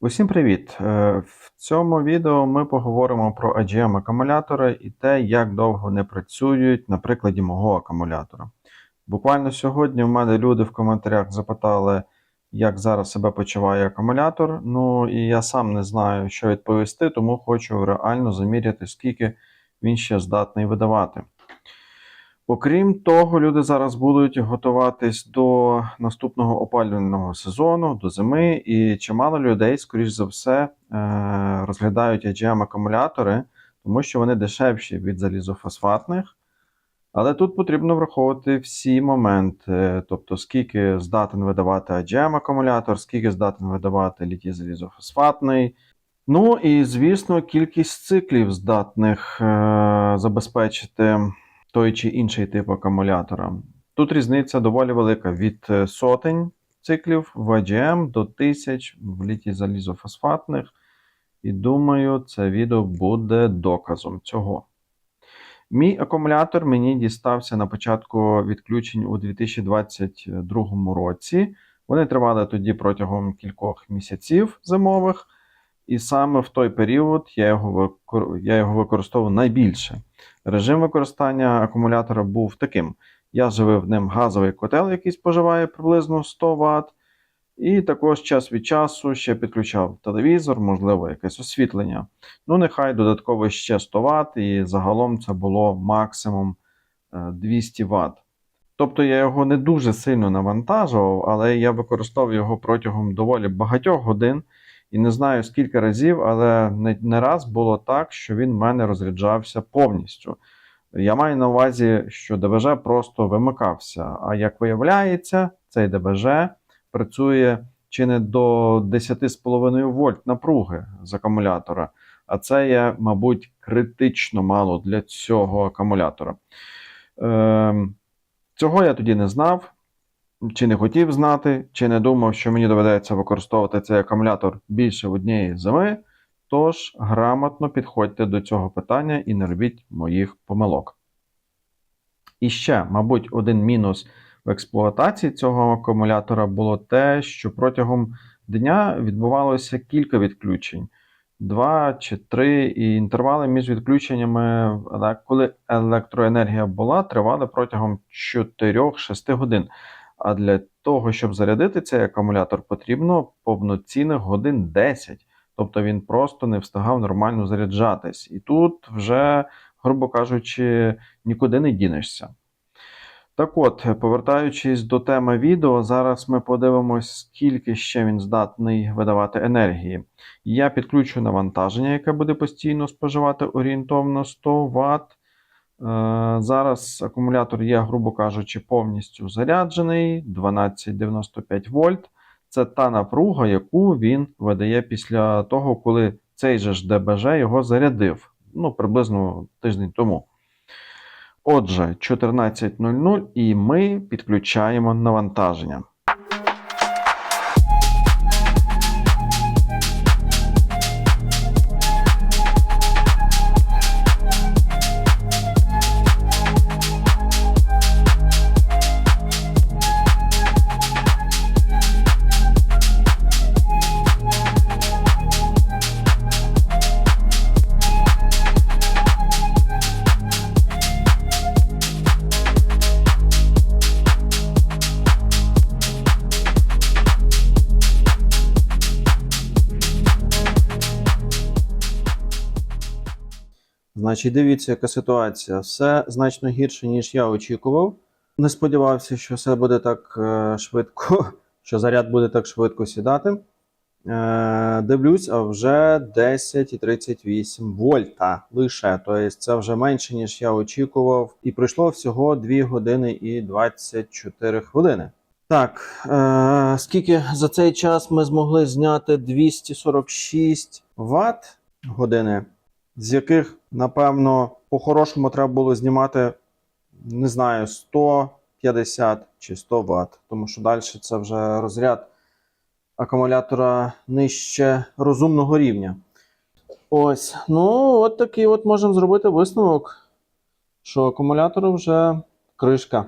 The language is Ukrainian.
Усім привіт! Е, В цьому відео ми поговоримо про AGM акумулятори і те, як довго вони працюють на прикладі мого акумулятора. Буквально сьогодні в мене люди в коментарях запитали, як зараз себе почуває акумулятор. Ну і я сам не знаю, що відповісти, тому хочу реально заміряти, скільки він ще здатний видавати. Окрім того, люди зараз будуть готуватись до наступного опалювального сезону, до зими, і чимало людей, скоріш за все, е, розглядають AGM акумулятори, тому що вони дешевші від залізофосфатних. Але тут потрібно враховувати всі моменти, тобто скільки здатен видавати AGM акумулятор, скільки здатен видавати літій залізофосфатний. Ну і, звісно, кількість циклів здатних е, забезпечити той чи інший тип акумулятора. Тут різниця доволі велика від е, сотень циклів в AGM до тисяч в літі залізофосфатних. І думаю, це відео буде доказом цього. Мій акумулятор мені дістався на початку відключень у 2022 році. Вони тривали тоді протягом кількох місяців зимових. І саме в той період я його я його використовував найбільше. Режим використання акумулятора був таким: я живив ним газовий котел, який споживає приблизно 100 Вт. І також час від часу ще підключав телевізор, можливо, якесь освітлення. Ну, нехай додатково ще 100 Вт, і загалом це було максимум 200 Вт. Тобто я його не дуже сильно навантажував, але я використовував його протягом доволі багатьох годин. І не знаю скільки разів, але не, раз було так, що він в мене розряджався повністю. Я маю на увазі, що ДБЖ просто вимикався. А як виявляється, цей ДБЖ працює чи не до 10,5 вольт напруги з акумулятора. А це є, мабуть, критично мало для цього акумулятора. Е, Цього я тоді не знав чи не хотів знати, чи не думав, що мені доведеться використовувати цей акумулятор більше однієї зими. Тож грамотно підходьте до цього питання і не робіть моїх помилок. І ще, мабуть, один мінус в експлуатації цього акумулятора було те, що протягом дня відбувалося кілька відключень. Два чи три, і інтервали між відключеннями, коли електроенергія була, тривали протягом 4-6 годин. А для того, щоб зарядити цей акумулятор, потрібно повноцінних годин 10. Тобто він просто не встигав нормально заряджатись. І тут вже, грубо кажучи, нікуди не дінешся. Так от, повертаючись до теми відео, зараз ми подивимось, скільки ще він здатний видавати енергії. Я підключу навантаження, яке буде постійно споживати орієнтовно 100 Вт. Е, зараз акумулятор є, грубо кажучи, повністю заряджений 1295 вольт. Це та напруга, яку він видає після того, коли цей же ж ДБЖ його зарядив. Ну, приблизно тиждень тому. Отже, 14.00 і ми підключаємо навантаження. Значить, дивіться, яка ситуація. Все значно гірше, ніж я очікував. Не сподівався, що все буде так е, швидко, що заряд буде так швидко сідати. Е, Дивлюсь, а вже 10,38 вольта лише. Тобто це вже менше, ніж я очікував. І пройшло всього 2 години і 24 хвилини. Так, е, скільки за цей час ми змогли зняти 246 Вт години з яких, напевно, по-хорошому треба було знімати, не знаю, 150 чи 100 Вт. Тому що далі це вже розряд акумулятора нижче розумного рівня. Ось, ну, от такий от можемо зробити висновок, що акумулятор вже кришка.